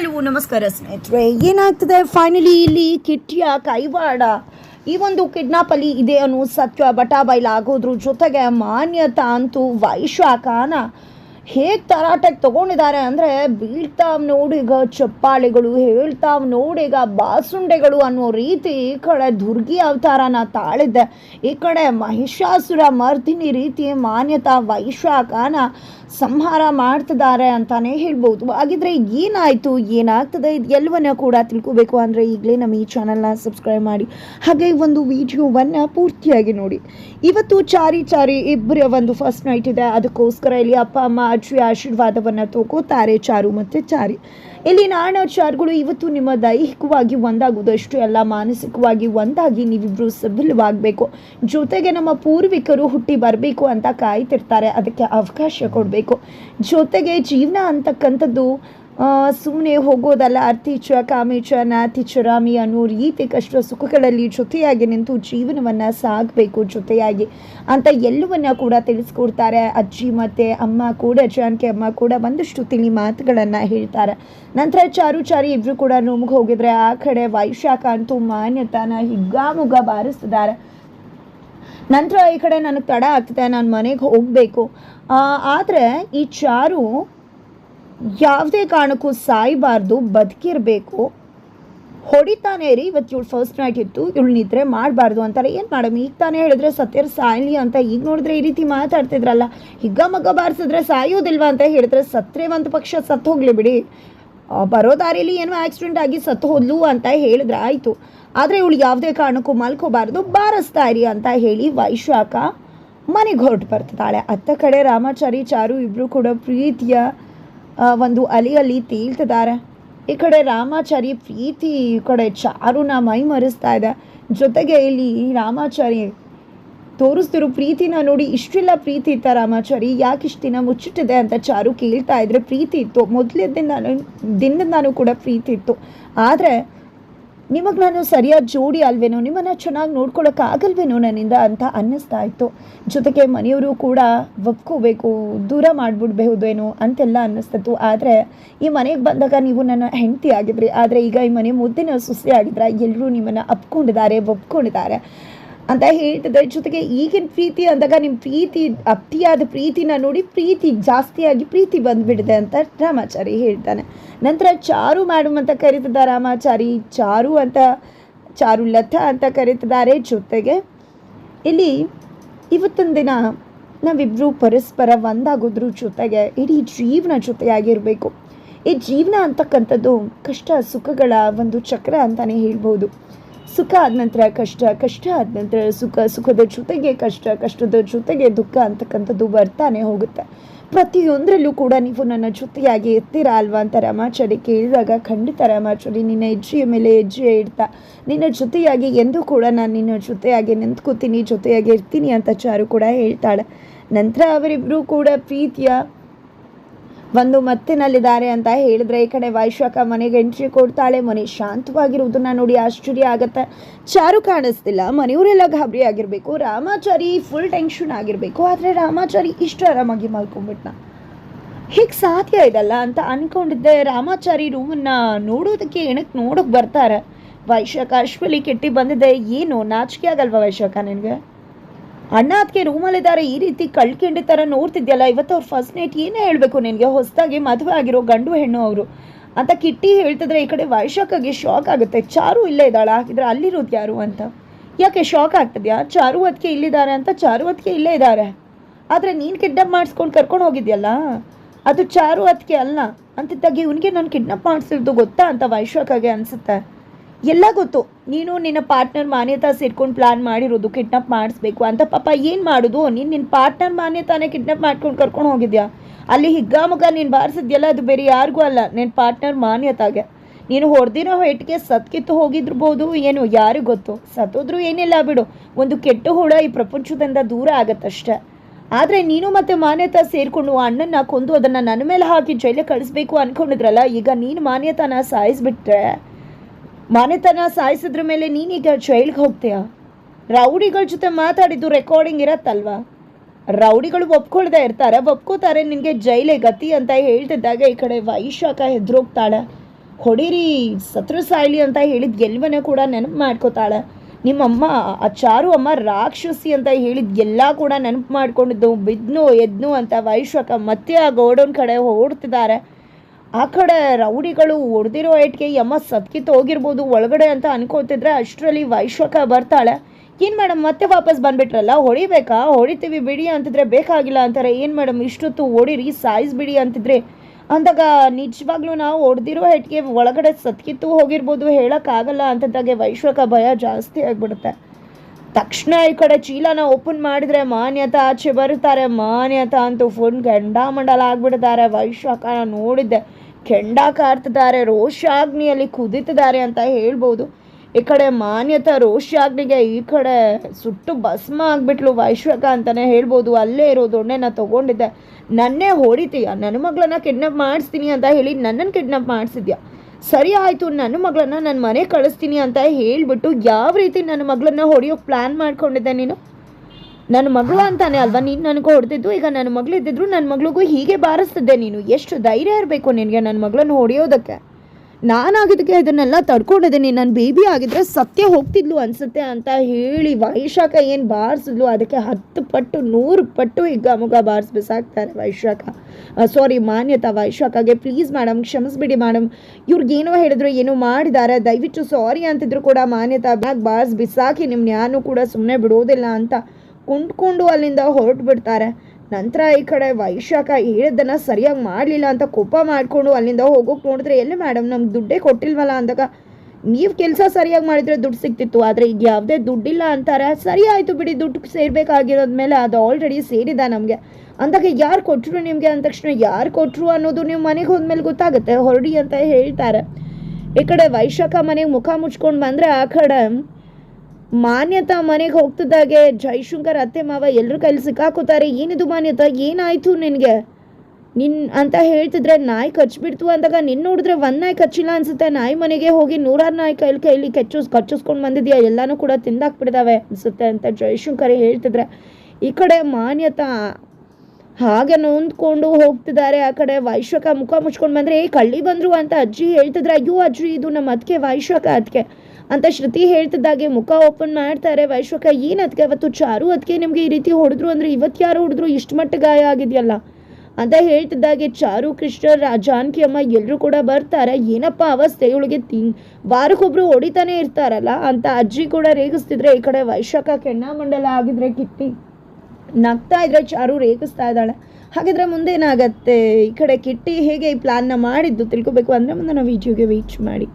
Hello ನಮಸ್ಕಾರ ಸ್ನೇಹಿತರೆ, ಏನಾಗ್ತದೆ? ಫೈನಲಿ ಇಲ್ಲಿ ಕಿಟ್ಯ ಕೈವಾಡ. ಈ ಒಂದು ಕಿಡ್ನಾಪಲ್ಲಿ ಇದೆ ಅನ್ನೋ ಸತ್ಯ ಬಟಾಬೈಲಾಗೋದ್ರ ಜೊತೆಗೆ ಮಾನ್ಯತಾ ಅಂತೂ ವೈಶಾಖನ ಹೇಗೆ ತರಾಟೆಗೆ ತಗೊಂಡಿದ್ದಾರೆ ಅಂದರೆ ಬೀಳ್ತಾವ್ ನೋಡಿಗ ಚಪ್ಪಾಳೆಗಳು, ಹೇಳ್ತಾವ್ ನೋಡಿಗ ಬಾಸುಂಡೆಗಳು ಅನ್ನೋ ರೀತಿ ಈ ಕಡೆ ದುರ್ಗಿ ಅವತಾರನ ತಾಳಿದ್ದೆ ಈ ಕಡೆ ಮಹಿಷಾಸುರ ಮರ್ದಿನಿ ರೀತಿ ಮಾನ್ಯತಾ ವೈಶಾಖನ ಸಂಹಾರ ಮಾಡ್ತಿದ್ದಾರೆ ಅಂತಾನೆ ಹೇಳ್ಬೋದು. ಹಾಗಿದ್ರೆ ಏನಾಯಿತು? ಏನಾಗ್ತದೆ? ಎಲ್ಲವನ್ನ ಕೂಡ ತಿಳ್ಕೋಬೇಕು ಅಂದರೆ ಈಗಲೇ ನಮ್ಮ ಈ ಚಾನಲ್ನ ಸಬ್ಸ್ಕ್ರೈಬ್ ಮಾಡಿ. ಹಾಗೆ ಒಂದು ವಿಡಿಯೋವನ್ನು ಪೂರ್ತಿಯಾಗಿ ನೋಡಿ. ಇವತ್ತು ಚಾರಿ ಚಾರಿ ಇಬ್ಬರ ಒಂದು ಫಸ್ಟ್ ನೈಟ್ ಇದೆ. ಅದಕ್ಕೋಸ್ಕರ ಇಲ್ಲಿ ಅಪ್ಪ, ಅಮ್ಮ, ಅಜ್ಜಿ ಆಶೀರ್ವಾದವನ್ನು ತಗೋತಾರೆ ಚಾರು ಮತ್ತು ಚಾರಿ. ಇಲ್ಲಿ ನಾಣಾಚಾರಗಳು ಇವತ್ತು ನಿಮ್ಮ ದೈಹಿಕವಾಗಿ ಒಂದಾಗುವುದಷ್ಟು ಅಲ್ಲ ಮಾನಸಿಕವಾಗಿ ಒಂದಾಗಿ ನೀವಿಬ್ರು ಸಬಲವಾಗಬೇಕು. ಜೊತೆಗೆ ನಮ್ಮ ಪೂರ್ವಿಕರು ಹುಟ್ಟಿ ಬರಬೇಕು ಅಂತ ಕಾಯ್ತಿರ್ತಾರೆ. ಅದಕ್ಕೆ ಅವಕಾಶ ಕೊಡಬೇಕು. ಜೊತೆಗೆ ಜೀವನ ಅಂತಕ್ಕಂಥದ್ದು ಸುಮ್ಮನೆ ಹೋಗೋದಲ್ಲ ಅರ್ಥಿಚ ಕಾಮಿಚ ನಾತಿಚ ರಾಮಿ ಅನ್ನೋ ರೀತಿ ಕಷ್ಟ ಸುಖಗಳಲ್ಲಿ ಜೊತೆಯಾಗಿ ನಿಂತು ಜೀವನವನ್ನು ಸಾಗಬೇಕು, ಜೊತೆಯಾಗಿ ಅಂತ ಎಲ್ಲವನ್ನ ಕೂಡ ತಿಳಿಸ್ಕೊಡ್ತಾರೆ. ಅಜ್ಜಿ ಮತ್ತು ಅಮ್ಮ ಕೂಡ, ಜಾನಕಿ ಅಮ್ಮ ಕೂಡ ಒಂದಷ್ಟು ತಿಳಿ ಮಾತುಗಳನ್ನು ಹೇಳ್ತಾರೆ. ನಂತರ ಚಾರು ಚಾರಿ ಇಬ್ಬರು ಕೂಡ ರೂಮ್ಗೆ ಹೋಗಿದ್ರೆ ಆ ಕಡೆ ವೈಶಾಖ ಅಂತೂ ಮಾನ್ಯತಾನ ಹಿಗ್ಗಾಮುಗ ಬಾರಿಸ್ತಿದ್ದಾರೆ. ನಂತರ ಈ ಕಡೆ ನನಗೆ ತಡ ಆಗ್ತಿದೆ, ನಾನು ಮನೆಗೆ ಹೋಗಬೇಕು. ಆದರೆ ಈ ಚಾರು ಯಾವುದೇ ಕಾರಣಕ್ಕೂ ಸಾಯಬಾರ್ದು, ಬದುಕಿರಬೇಕು. ಹೊಡಿತಾನೆ ರೀ ಇವತ್ತು ಇವಳು ಫಸ್ಟ್ ನೈಟ್ ಇತ್ತು, ಇವಳು ನಿದ್ರೆ ಮಾಡಬಾರ್ದು ಅಂತಾರೆ. ಏನು ಮೇಡಮ್ ಈಗ ತಾನೇ ಹೇಳಿದ್ರೆ ಸತ್ಯರ್ ಸಾಯಲಿ ಅಂತ, ಈಗ ನೋಡಿದ್ರೆ ಈ ರೀತಿ ಮಾತಾಡ್ತಿದ್ರಲ್ಲ ಹಿಗ್ಗ ಮಗ್ಗ ಬಾರಿಸಿದ್ರೆ ಸಾಯೋದಿಲ್ವಾ ಅಂತ ಹೇಳಿದ್ರೆ ಸತ್ರೆ ಒಂದು ಪಕ್ಷ ಸತ್ತು ಹೋಗಲಿ ಬಿಡಿ. ಬರೋ ದಾರಿಲಿ ಏನೋ ಆಕ್ಸಿಡೆಂಟ್ ಆಗಿ ಸತ್ತು ಹೋದ್ಲು ಅಂತ ಹೇಳಿದ್ರೆ ಆಯಿತು. ಆದರೆ ಇವಳು ಯಾವುದೇ ಕಾರಣಕ್ಕೂ ಮಲ್ಕೋಬಾರ್ದು, ಬಾರಿಸ್ತಾ ಇರಿ ಅಂತ ಹೇಳಿ ವೈಶಾಖ ಮನೆಗೆ ಹೊರಟು ಬರ್ತಿದ್ದಾಳೆ. ಅತ್ತ ಕಡೆ ರಾಮಾಚಾರಿ, ಚಾರು ಇಬ್ಬರು ಕೂಡ ಪ್ರೀತಿಯ ಒಂದು ಅಲಿಯಲ್ಲಿ ತೇಲ್ತಿದ್ದಾರೆ ಈ ಕಡೆ ರಾಮಾಚಾರಿ ಪ್ರೀತಿ, ಈ ಕಡೆ ಚಾರುನ ಮೈ ಮರೆಸ್ತಾ ಇದೆ. ಜೊತೆಗೆ ಇಲ್ಲಿ ರಾಮಾಚಾರಿ ತೋರಿಸ್ತಿರೋ ಪ್ರೀತಿನ ನೋಡಿ, ಇಷ್ಟೆಲ್ಲ ಪ್ರೀತಿ ಇತ್ತ ರಾಮಾಚಾರಿ. ಯಾಕೆ ಇಷ್ಟು ದಿನ ಮುಚ್ಚಿಟ್ಟಿದೆ ಅಂತ ಚಾರು ಕೇಳ್ತಾ ಇದ್ರೆ ಪ್ರೀತಿ ಇತ್ತು. ಮೊದಲಿದ್ದಿಂದಾನು ದಿನದಿಂದಾನು ಕೂಡ ಪ್ರೀತಿ ಇತ್ತು. ಆದರೆ ನಿಮಗೆ ನಾನು ಸರಿಯಾದ ಜೋಡಿ ಅಲ್ವೇನೋ, ನಿಮ್ಮನ್ನು ಚೆನ್ನಾಗಿ ನೋಡ್ಕೊಳಕ್ಕಾಗಲ್ವೇನೋ ನನ್ನಿಂದ ಅಂತ ಅನ್ನಿಸ್ತಾ ಇತ್ತು. ಜೊತೆಗೆ ಮನೆಯವರು ಕೂಡ ಒಪ್ಕೋಬೇಕು, ದೂರ ಮಾಡಿಬಿಡ್ಬಹುದೇನೋ ಅಂತೆಲ್ಲ ಅನ್ನಿಸ್ತಿತ್ತು. ಆದರೆ ಈ ಮನೆಗೆ ಬಂದಾಗ ನೀವು ನನ್ನ ಹೆಂಡತಿ ಆಗಿದ್ರಿ. ಆದರೆ ಈಗ ಈ ಮನೆ ಮುದ್ದಿನ ಸುಸ್ತಿ ಆಗಿದ್ರೆ ಎಲ್ಲರೂ ನಿಮ್ಮನ್ನು ಅಪ್ಕೊಂಡಿದ್ದಾರೆ, ಒಪ್ಕೊಂಡಿದ್ದಾರೆ. ಅಂತ ಹೇಳ್ತಿದ್ದಾರೆ ಜೊತೆಗೆ ಈಗಿನ ಪ್ರೀತಿ ಅಂದಾಗ ನಿಮ್ಮ ಪ್ರೀತಿ, ಅತಿಯಾದ ಪ್ರೀತಿನ ನೋಡಿ ಪ್ರೀತಿ ಜಾಸ್ತಿಯಾಗಿ ಪ್ರೀತಿ ಬಂದ್ಬಿಡಿದೆ ಅಂತ ರಾಮಾಚಾರಿ ಹೇಳ್ತಾನೆ. ನಂತರ ಚಾರು ಮಾಡು ಅಂತ ಕರೀತಿದ್ದ ರಾಮಾಚಾರಿ, ಚಾರು ಅಂತ, ಚಾರು ಲತಾ ಅಂತ ಕರೀತಿದ್ದಾರೆ. ಜೊತೆಗೆ ಇಲ್ಲಿ ಇವತ್ತಿನ ದಿನ ನಾವಿಬ್ಬರು ಪರಸ್ಪರ ಒಂದಾಗೋದ್ರ ಜೊತೆಗೆ ಇಡೀ ಜೀವನ ಜೊತೆಯಾಗಿರಬೇಕು. ಈ ಜೀವನ ಅಂತಕ್ಕಂಥದ್ದು ಕಷ್ಟ, ಸುಖಗಳ ಒಂದು ಚಕ್ರ ಅಂತಲೇ ಹೇಳ್ಬೋದು. ಸುಖ ಆದ ನಂತರ ಕಷ್ಟ ಕಷ್ಟ ಆದ ನಂತರ ಸುಖ, ಸುಖದ ಜೊತೆಗೆ ಕಷ್ಟ, ಕಷ್ಟದ ಜೊತೆಗೆ ದುಃಖ ಅಂತಕ್ಕಂಥದ್ದು ಬರ್ತಾನೆ ಹೋಗುತ್ತೆ. ಪ್ರತಿಯೊಂದರಲ್ಲೂ ಕೂಡ ನೀವು ನನ್ನ ಜೊತೆಯಾಗಿ ಇರ್ತೀರಾ ಅಲ್ವಾ ಅಂತ ರಾಮಾಚಾರಿ ಕೇಳಿದಾಗ, ಖಂಡಿತ ರಾಮಾಚಾರಿ ನಿನ್ನ ಹೆಜ್ಜೆಯ ಮೇಲೆ ಹೆಜ್ಜೆ ಇಡ್ತಾ, ನಿನ್ನ ಜೊತೆಯಾಗಿ ಎಂದೂ ಕೂಡ ನಾನು ನಿನ್ನ ಜೊತೆಯಾಗಿ ನಿಂತ್ಕೋತೀನಿ, ಜೊತೆಯಾಗಿ ಇರ್ತೀನಿ ಅಂತ ಚಾರು ಕೂಡ ಹೇಳ್ತಾಳೆ. ನಂತರ ಅವರಿಬ್ಬರೂ ಕೂಡ ಪ್ರೀತಿಯ ಒಂದು ಮತ್ತಿನಲ್ಲಿದ್ದಾರೆ ಅಂತ ಹೇಳಿದ್ರೆ ಈ ಕಡೆ ವೈಶಾಖ ಮನೆಗೆ ಎಂಟ್ರಿ ಕೊಡ್ತಾಳೆ. ಮನೆ ಶಾಂತವಾಗಿರುವುದನ್ನ ನೋಡಿ ಆಶ್ಚರ್ಯ ಆಗತ್ತೆ. ಚಾರು ಕಾಣಿಸ್ತಿಲ್ಲ. ಮನೆಯವರೆಲ್ಲ ಗಾಬರಿ ಆಗಿರಬೇಕು. ರಾಮಾಚಾರಿ ಫುಲ್ ಟೆನ್ಷನ್ ಆಗಿರಬೇಕು. ಆದರೆ ರಾಮಾಚಾರಿ ಇಷ್ಟು ಆರಾಮಾಗಿ ಮಲ್ಕೊಂಡ್ಬಿಟ್ನ. ಹೀಗೆ ಸಾಧ್ಯ ಇದಲ್ಲ ಅಂತ ಅನ್ಕೊಂಡಿದ್ದೆ. ರಾಮಾಚಾರಿ ರೂಮನ್ನ ನೋಡೋದಕ್ಕೆ ಏನಕ್ಕೆ ನೋಡೋಕೆ ಬರ್ತಾರೆ? ವೈಶಾಖ ಅಶ್ವಲಿ ಕೆಟ್ಟಿ ಬಂದಿದೆ. ಏನು ನಾಚಿಕೆ ಆಗಲ್ವಾ ವೈಶಾಖ ನಿನಗೆ? ಅಣ್ಣ ಅದಕ್ಕೆ ರೂಮಲ್ಲಿದ್ದಾರೆ, ಈ ರೀತಿ ಕಳ್ಕೊಂಡು ಥರ ನೋಡ್ತಿದ್ಯಲ್ಲ, ಇವತ್ತು ಅವ್ರು ಫಸ್ಟ್ ನೈಟ್ ಏನೇ ಹೇಳಬೇಕು ನಿನಗೆ, ಹೊಸದಾಗಿ ಮದುವೆ ಆಗಿರೋ ಗಂಡು ಹೆಣ್ಣು ಅವರು. ಅಂತ ಕಿಟ್ಟಿ ಹೇಳ್ತಿದ್ರೆ ಈ ಕಡೆ ವೈಶಾಖಗೆ ಶಾಕ್ ಆಗುತ್ತೆ. ಚಾರು ಇಲ್ಲೇ ಇದ್ದಾಳ ಹಾಕಿದ್ರೆ ಅಲ್ಲಿರೋದು ಯಾರು ಅಂತ? ಯಾಕೆ ಶಾಕ್ ಆಗ್ತದ್ಯಾ? ಚಾರು ಅದಕ್ಕೆ ಇಲ್ಲಿದ್ದಾರೆ ಅಂತ ಚಾರು ಅದಕ್ಕೆ ಇಲ್ಲೇ ಇದ್ದಾರೆ. ಆದರೆ ನೀನು ಕಿಡ್ನಾಪ್ ಮಾಡಿಸ್ಕೊಂಡು ಕರ್ಕೊಂಡು ಹೋಗಿದ್ಯಲ್ಲ? ಅದು ಚಾರು ಅದಕ್ಕೆ ಅಲ್ಲ. ಅಂತಿದ್ದಾಗಿ ಇವನಿಗೆ ನಾನು ಕಿಡ್ನಾಪ್ ಮಾಡಿಸಿರೋದು ಗೊತ್ತಾ ಅಂತ ವೈಶಾಖಗೆ ಅನಿಸುತ್ತೆ. ಎಲ್ಲ ಗೊತ್ತು. ನೀನು ನಿನ್ನ ಪಾರ್ಟ್ನರ್ ಮಾನ್ಯತಾ ಸೇರ್ಕೊಂಡು ಪ್ಲಾನ್ ಮಾಡಿರೋದು ಕಿಡ್ನಾಪ್ ಮಾಡಿಸ್ಬೇಕು ಅಂತ. ಪಾಪ ಏನು ಮಾಡೋದು? ನೀನು ನಿನ್ನ ಪಾರ್ಟ್ನರ್ ಮಾನ್ಯತಾನೇ ಕಿಡ್ನಾಪ್ ಮಾಡ್ಕೊಂಡು ಕರ್ಕೊಂಡು ಹೋಗಿದ್ಯಾ? ಅಲ್ಲಿ ಹಿಗ್ಗಾಮುಗ ನೀನು ಬಾರಿಸಿದ್ಯಲ್ಲ, ಅದು ಬೇರೆ ಯಾರಿಗೂ ಅಲ್ಲ. ನಿನ್ನ ಪಾರ್ಟ್ನರ್ ಮಾನ್ಯತಾಗೆ. ನೀನು ಹೊಡೆದಿರೋ ಹೇಟ್ಗೆ ಸತ್ಕಿತ್ತು ಹೋಗಿದ್ರಬಹುದು, ಏನು ಯಾರಿಗೂ ಗೊತ್ತು. ಸತ್ತೋದ್ರೂ ಏನಿಲ್ಲ ಬಿಡು. ಒಂದು ಕೆಟ್ಟ ಹುಳ ಈ ಪ್ರಪಂಚದಿಂದ ದೂರ ಆಗತ್ತಷ್ಟೆ. ಆದರೆ ನೀನು ಮತ್ತೆ ಮಾನ್ಯತಾ ಸೇರಿಕೊಂಡು ಅಣ್ಣನ ಕೊಂದು ಅದನ್ನು ನನ್ನ ಮೇಲೆ ಹಾಕಿ ಜೈಲಿಗೆ ಕಳಿಸ್ಬೇಕು ಅನ್ಕೊಂಡಿದ್ರಲ್ಲ, ಈಗ ನೀನು ಮಾನ್ಯತಾನ ಸಾಯಿಸ್ಬಿಟ್ರೆ ಮಾನ್ಯತನ ಸಾಯಿಸಿದ್ರ ಮೇಲೆ ನೀನೀಗ ಜೈಲ್ಗೆ ಹೋಗ್ತೀಯಾ? ರೌಡಿಗಳ ಜೊತೆ ಮಾತಾಡಿದ್ದು ರೆಕಾರ್ಡಿಂಗ್ ಇರತ್ತಲ್ವಾ? ರೌಡಿಗಳು ಒಪ್ಕೊಳ್ದೆ ಇರ್ತಾರೆ, ಒಪ್ಕೋತಾರೆ ನಿನಗೆ ಜೈಲೇ ಗತಿ ಅಂತ ಹೇಳ್ತಿದ್ದಾಗ ಈ ಕಡೆ ವೈಶಾಖ ಹೆದ್ರೋಗ್ತಾಳೆ. ಹೊಡಿರಿ, ಸತ್ರು ಸಾಯ್ಲಿ ಅಂತ ಹೇಳಿದ ಗೆಲ್ವನ ಕೂಡ ನೆನಪು ಮಾಡ್ಕೋತಾಳೆ. ನಿಮ್ಮಮ್ಮ, ಆ ಚಾರು ಅಮ್ಮ ರಾಕ್ಷಸಿ ಅಂತ ಹೇಳಿದ ಎಲ್ಲ ಕೂಡ ನೆನಪು ಮಾಡ್ಕೊಂಡಿದ್ದು, ಬಿದ್ನು, ಎದ್ನು ಅಂತ ವೈಶಾಖ ಮತ್ತೆ ಆ ಗೋಡೌನ್ ಕಡೆ ಓಡ್ತಿದ್ದಾರೆ. ಆ ಕಡೆ ರೌಡಿಗಳು ಹೊಡೆದಿರೋ ಏಟ್ಗೆ ಯಮ್ಮ ಅಮ್ಮ ಸತ್ಕಿತ್ತು ಹೋಗಿರ್ಬೋದು, ಒಳಗಡೆ ಅಂತ ಅನ್ಕೋತಿದ್ರೆ ಅಷ್ಟರಲ್ಲಿ ವೈಶ್ವಕ ಬರ್ತಾಳೆ. ಏನು ಮೇಡಮ್, ಮತ್ತೆ ವಾಪಸ್ ಬಂದುಬಿಟ್ರಲ್ಲ? ಹೊಡಿಬೇಕಾ? ಹೊಡಿತೀವಿ ಬಿಡಿ ಅಂತಿದ್ರೆ ಬೇಕಾಗಿಲ್ಲ ಅಂತಾರೆ. ಏನು ಮೇಡಮ್, ಇಷ್ಟೊತ್ತು ಹೊಡಿರಿ, ಸಾಯಿಸ್ಬಿಡಿ ಅಂತಿದ್ರೆ. ಅಂದಾಗ ನಿಜವಾಗ್ಲೂ ನಾವು ಹೊಡೆದಿರೋ ಹೆಟ್ಗೆ ಒಳಗಡೆ ಸತ್ಕಿತ್ತು ಹೋಗಿರ್ಬೋದು ಹೇಳೋಕ್ಕಾಗಲ್ಲ ಅಂತಂದಾಗೆ ವೈಶ್ವಕ ಭಯ ಜಾಸ್ತಿ ಆಗಿಬಿಡುತ್ತೆ. ತಕ್ಷಣ ಈ ಕಡೆ ಚೀಲನ ಓಪನ್ ಮಾಡಿದರೆ ಮಾನ್ಯತ ಆಚೆ ಬರ್ತಾರೆ ಮಾನ್ಯತ ಅಂತೂ ಫುಲ್ ಗಂಡಾಮಂಡಲ ಆಗಿಬಿಡ್ತಾರೆ. ವೈಶ್ವಕ ನೋಡಿದ್ದೆ. ಕೆಂಡ ಕಾರ್ತಿದ್ದಾರೆ ರೋಷಾಗ್ನಿಯಲ್ಲಿ ಕುದಿತಿದ್ದಾರೆ ಅಂತ ಹೇಳ್ಬೋದು. ಈ ಕಡೆ ಮಾನ್ಯತಾ ರೋಷಾಗ್ನಿಗೆ ಈ ಕಡೆ ಸುಟ್ಟು ಭಸ್ಮ ಆಗ್ಬಿಟ್ಲು ವೈಶ್ವಕ ಅಂತಲೇ ಹೇಳ್ಬೋದು. ಅಲ್ಲೇ ಇರೋ ದೊಣ್ಣೆನ ತೊಗೊಂಡಿದ್ದೆ. ನನ್ನೇ ಹೊಡಿತೀಯ? ನನ್ನ ಮಗಳನ್ನ ಕಿಡ್ನಪ್ ಮಾಡಿಸ್ತೀನಿ ಅಂತ ಹೇಳಿ ನನ್ನನ್ನು ಕಿಡ್ನಪ್ ಮಾಡಿಸಿದ್ಯಾ? ಸರಿ ಆಯಿತು, ನನ್ನ ಮಗಳನ್ನ ನನ್ನ ಮನೆ ಕಳಿಸ್ತೀನಿ ಅಂತ ಹೇಳಿಬಿಟ್ಟು ಯಾವ ರೀತಿ ನನ್ನ ಮಗಳನ್ನ ಹೊಡೆಯೋಕ್ಕೆ ಪ್ಲ್ಯಾನ್ ಮಾಡ್ಕೊಂಡಿದ್ದೆ ನೀನು? ನನ್ನ ಮಗಳು ಅಂತಾನೆ ಅಲ್ವಾ? ನೀನು ನನಗೆ ಹೊಡೆದಿದ್ದು, ಈಗ ನನ್ನ ಮಗಳು ಇದ್ದಿದ್ರು ನನ್ನ ಮಗಳಿಗೂ ಹೀಗೆ ಬಾರಿಸ್ತಿದ್ದೆ ನೀನು. ಎಷ್ಟು ಧೈರ್ಯ ಇರಬೇಕು ನಿನಗೆ ನನ್ನ ಮಗಳನ್ನು ಹೊಡೆಯೋದಕ್ಕೆ. ನಾನಾಗಿದ್ದಕ್ಕೆ ಇದನ್ನೆಲ್ಲ ತಡ್ಕೊಂಡಿದ್ದೀನಿ. ನನ್ನ ಬೇಬಿ ಆಗಿದ್ರೆ ಸತ್ಯ ಹೋಗ್ತಿದ್ಲು ಅನ್ಸುತ್ತೆ ಅಂತ ಹೇಳಿ ವೈಶಾಖ ಏನು ಬಾರಿಸಿದ್ಲು? ಅದಕ್ಕೆ ಹತ್ತು ಪಟ್ಟು, ನೂರು ಪಟ್ಟು ಈಗ ಮುಗ ಬಾರಿಸಿ ವೈಶಾಖ. ಸಾರಿ ಮಾನ್ಯತಾ ವೈಶಾಖಗೆ. ಪ್ಲೀಸ್ ಮೇಡಮ್ ಕ್ಷಮಿಸ್ಬಿಡಿ ಮೇಡಮ್ ಇವ್ರಿಗೇನೋ ಹೇಳಿದ್ರು, ಏನೋ ಮಾಡಿದ್ದಾರೆ. ದಯವಿಟ್ಟು ಸಾರಿ ಅಂತಿದ್ರು ಕೂಡ ಮಾನ್ಯತಾ. ಬ್ಯಾಗ್ ಬಾರಿಸಿ ಬಿಸಾಕಿ ನಿಮ್ಮನ್ನ ಕೂಡ ಸುಮ್ಮನೆ ಬಿಡೋದಿಲ್ಲ ಅಂತ ಕುಂಡ್ಕೊಂಡು ಅಲ್ಲಿಂದ ಹೊರಟು ಬಿಡ್ತಾರೆ ನಂತರ ಈ ಕಡೆ ವೈಶಾಖ ಹೇಳಿದ್ದನ್ನು ಸರಿಯಾಗಿ ಮಾಡಲಿಲ್ಲ ಅಂತ ಕೋಪ ಮಾಡಿಕೊಂಡು ಅಲ್ಲಿಂದ ಹೋಗೋಕೆ ನೋಡಿದ್ರೆ, ಎಲ್ಲಿ ಮೇಡಮ್ ನಮ್ಗೆ ದುಡ್ಡೇ ಕೊಟ್ಟಿಲ್ವಲ್ಲ ಅಂದಾಗ? ನೀವು ಕೆಲಸ ಸರಿಯಾಗಿ ಮಾಡಿದರೆ ದುಡ್ಡು ಸಿಗ್ತಿತ್ತು, ಆದರೆ ಈಗ ಯಾವುದೇ ದುಡ್ಡಿಲ್ಲ ಅಂತಾರೆ. ಸರಿ ಆಯಿತು ಬಿಡಿ, ದುಡ್ಡು ಸೇರಬೇಕಾಗಿರೋದ ಮೇಲೆ ಅದು ಆಲ್ರೆಡಿ ಸೇರಿದ ನಮಗೆ. ಅಂದಾಗ ಯಾರು ಕೊಟ್ಟರು ನಿಮಗೆ? ಅಂದ ತಕ್ಷಣ, ಯಾರು ಕೊಟ್ಟರು ಅನ್ನೋದು ನೀವು ಮನೆಗೆ ಹೋದ್ಮೇಲೆ ಗೊತ್ತಾಗುತ್ತೆ, ಹೊರಡಿ ಅಂತ ಹೇಳ್ತಾರೆ. ಈ ಕಡೆ ವೈಶಾಖ ಮನೆಗೆ ಮುಖ ಮುಚ್ಕೊಂಡು ಬಂದರೆ ಆ ಕಡೆ ಮಾನ್ಯತಾ ಮನೆಗೆ ಹೋಗ್ತಿದ್ದಾಗೆ ಜೈಶಂಕರ್ ಅತ್ತೆ ಮಾವ ಎಲ್ಲರ ಕೈಲಿ ಸಿಕ್ಕಾಕೋತಾರೆ. ಏನಿದು ಮಾನ್ಯತಾ? ಏನಾಯ್ತು ನಿನಗೆ? ನಿನ್ ಅಂತ ಹೇಳ್ತಿದ್ರೆ ನಾಯಿ ಕಚ್ಬಿಡ್ತು ಅಂದಾಗ ನಿನ್ನ ನೋಡಿದ್ರೆ ಒಂದು ನಾಯಿ ಕಚ್ಚಿಲ್ಲ ಅನ್ಸುತ್ತೆ. ನಾಯಿ ಮನೆಗೆ ಹೋಗಿ ನೂರಾರು ನಾಯಿ ಕೈಲಿ ಕೈಲಿ ಕಚ್ಚುಸ್ ಕಚ್ಚಿಸ್ಕೊಂಡು ಬಂದಿದ್ಯಾ? ಎಲ್ಲನೂ ಕೂಡ ತಿಂದಾಕ್ಬಿಡ್ತಾವೆ ಅನ್ಸುತ್ತೆ ಅಂತ ಜೈಶಂಕರ್ ಹೇಳ್ತಿದ್ರೆ. ಈ ಕಡೆ ಮಾನ್ಯತಾ ಹಾಗೆ ನೊಂದ್ಕೊಂಡು ಹೋಗ್ತಿದ್ದಾರೆ. ಆ ಕಡೆ ವೈಶ್ವಕ ಮುಖ ಮುಚ್ಕೊಂಡು ಬಂದರೆ, ಏ, ಕಳ್ಳಿ ಬಂದರು ಅಂತ ಅಜ್ಜಿ ಹೇಳ್ತಿದ್ರೆ, ಅಯ್ಯೋ ಅಜ್ಜಿ, ಇದು ನಮ್ಮ ಅದಕ್ಕೆ ವೈಶ್ವಕ ಅದಕ್ಕೆ ಅಂತ ಶ್ರುತಿ ಹೇಳ್ತಿದ್ದಾಗೆ ಮುಖ ಓಪನ್ ಮಾಡ್ತಾರೆ. ವೈಶ್ವಕ ಏನು ಅದಕ್ಕೆ ಅವತ್ತು ಚಾರು ಅದಕ್ಕೆ ನಿಮಗೆ ಈ ರೀತಿ ಹೊಡೆದ್ರು ಅಂದರೆ ಇವತ್ತು ಯಾರು ಹೊಡೆದ್ರು? ಇಷ್ಟು ಮಟ್ಟ ಗಾಯ ಆಗಿದೆಯಲ್ಲ? ಅಂತ ಹೇಳ್ತಿದ್ದಾಗೆ ಚಾರು, ಕೃಷ್ಣ ಜಾನಕಿ ಅಮ್ಮ ಎಲ್ಲರೂ ಕೂಡ ಬರ್ತಾರೆ. ಏನಪ್ಪ ಅವಸ್ಥೆ? ಇವಳಿಗೆ ತಿನ್, ವಾರಕ್ಕೊಬ್ರು ಹೊಡಿತಾನೆ ಇರ್ತಾರಲ್ಲ? ಅಂತ ಅಜ್ಜಿ ಕೂಡ ರೇಗಿಸ್ತಿದ್ರೆ, ಈ ಕಡೆ ವೈಶಾಖ ಕೆಣ್ಣಾಮಂಡಲ ಆಗಿದ್ರೆ ಕಿಟ್ಟಿ ನಗ್ತಾ ಇದ್ರೆ ಚಾರು ರೇಗಿಸ್ತಾ ಇದ್ದಾಳೆ. ಹಾಗಿದ್ರೆ ಮುಂದೇನಾಗತ್ತೆ? ಈ ಕಡೆ ಕಿಟ್ಟಿ ಹೇಗೆ ಈ ಪ್ಲಾನ್ನ ಮಾಡಿದ್ದು? ತಿಳ್ಕೊಬೇಕು. ಅಂದರೆ ಮುಂದೆ ನಾವು ವಿಡಿಯೋಗೆ ವೀಚ್ ಮಾಡಿ.